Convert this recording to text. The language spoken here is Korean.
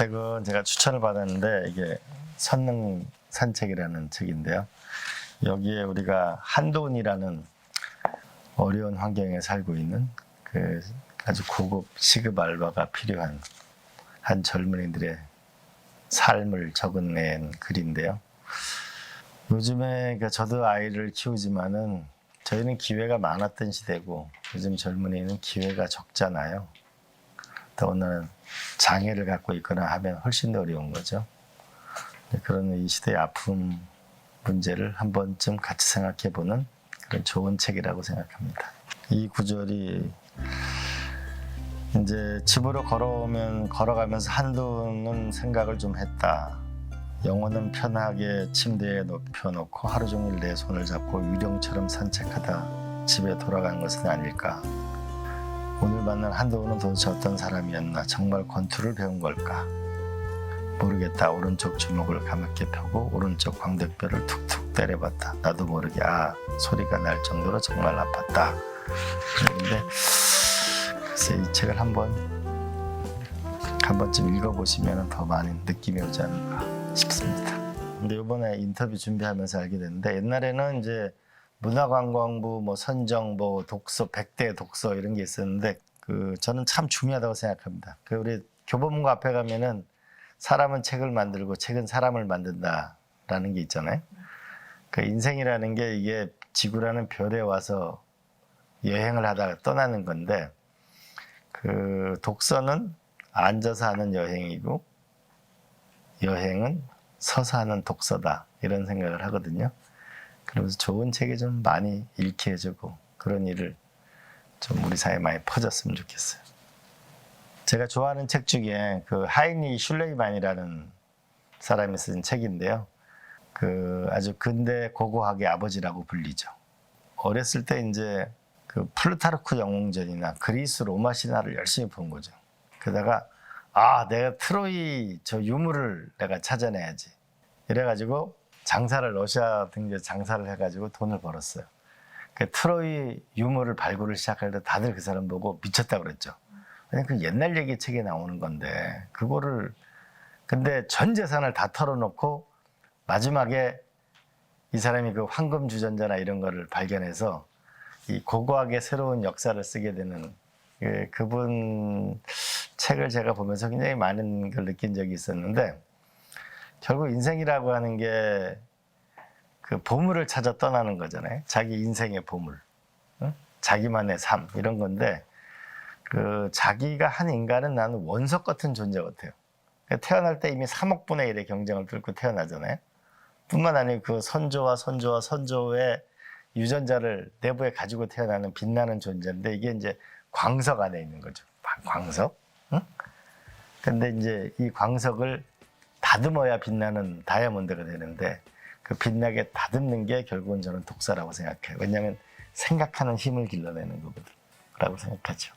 책은 제가 추천을 받았는데 이게 선능 산책이라는 책인데요. 여기에 우리가 한돈이라는 어려운 환경에 살고 있는 그 아주 고급 시급 알바가 필요한 한 젊은이들의 삶을 적어낸 글인데요. 요즘에 그 저도 아이를 키우지만은 저희는 기회가 많았던 시대고 요즘 젊은이는 기회가 적잖아요. 더군다나 장애를 갖고 있거나 하면 훨씬 더 어려운 거죠. 네, 그런 이 시대의 아픔 문제를 한 번쯤 같이 생각해 보는 그런 좋은 책이라고 생각합니다. 이 구절이 이제 집으로 걸어오면 걸어가면서 한두는 생각을 좀 했다. 영혼은 편하게 침대에 눕혀놓고 하루 종일 내 손을 잡고 유령처럼 산책하다 집에 돌아간 것은 아닐까. 오늘 만난 한도훈은 도대체 어떤 사람이었나? 정말 권투를 배운 걸까? 모르겠다. 오른쪽 주먹을 가볍게 펴고 오른쪽 광대뼈를 툭툭 때려봤다. 나도 모르게 아 소리가 날 정도로 정말 아팠다. 그런데 글쎄 이 책을 한번 한 번쯤 읽어보시면 더 많은 느낌이 오지 않을까 싶습니다. 근데 이번에 인터뷰 준비하면서 알게 됐는데 옛날에는 이제 문화관광부 뭐 선정 뭐 독서 100대 독서 이런 게 있었는데 그 저는 참 중요하다고 생각합니다. 그 우리 교보문고 앞에 가면은 사람은 책을 만들고 책은 사람을 만든다라는 게 있잖아요. 그 인생이라는 게 이게 지구라는 별에 와서 여행을 하다가 떠나는 건데 그 독서는 앉아서 하는 여행이고 여행은 서서 하는 독서다 이런 생각을 하거든요. 그러면서 좋은 책이 좀 많이 읽게 해주고 그런 일을 좀 우리 사회에 많이 퍼졌으면 좋겠어요. 제가 좋아하는 책 중에 그 하이니 슐레이만이라는 사람이 쓴 책인데요. 그 아주 근대 고고학의 아버지라고 불리죠. 어렸을 때 이제 그 플루타르크 영웅전이나 그리스 로마 신화를 열심히 본 거죠. 그러다가 아 내가 트로이 저 유물을 내가 찾아내야지. 이래가지고 장사를 러시아 등지에 장사를 해가지고 돈을 벌었어요. 그 트로이 유물을 발굴을 시작할 때 다들 그 사람 보고 미쳤다 그랬죠. 왜냐면 그 옛날 얘기 책에 나오는 건데 그거를 근데 전 재산을 다 털어놓고 마지막에 이 사람이 그 황금 주전자나 이런 거를 발견해서 이 고고하게 새로운 역사를 쓰게 되는 그 그분 책을 제가 보면서 굉장히 많은 걸 느낀 적이 있었는데 결국 인생이라고 하는 게 그 보물을 찾아 떠나는 거잖아요. 자기 인생의 보물, 응? 자기만의 삶 이런 건데 그 자기가 한 인간은 나는 원석 같은 존재 같아요. 그러니까 태어날 때 이미 3억 분의 1의 경쟁을 뚫고 태어나잖아요. 뿐만 아니라 그 선조와 선조와 선조의 유전자를 내부에 가지고 태어나는 빛나는 존재인데 이게 이제 광석 안에 있는 거죠. 광석. 응? 근데 이제 이 광석을 다듬어야 빛나는 다이아몬드가 되는데 그 빛나게 다듬는 게 결국은 저는 독서라고 생각해요. 왜냐하면 생각하는 힘을 길러내는 거거든. 라고 생각하죠.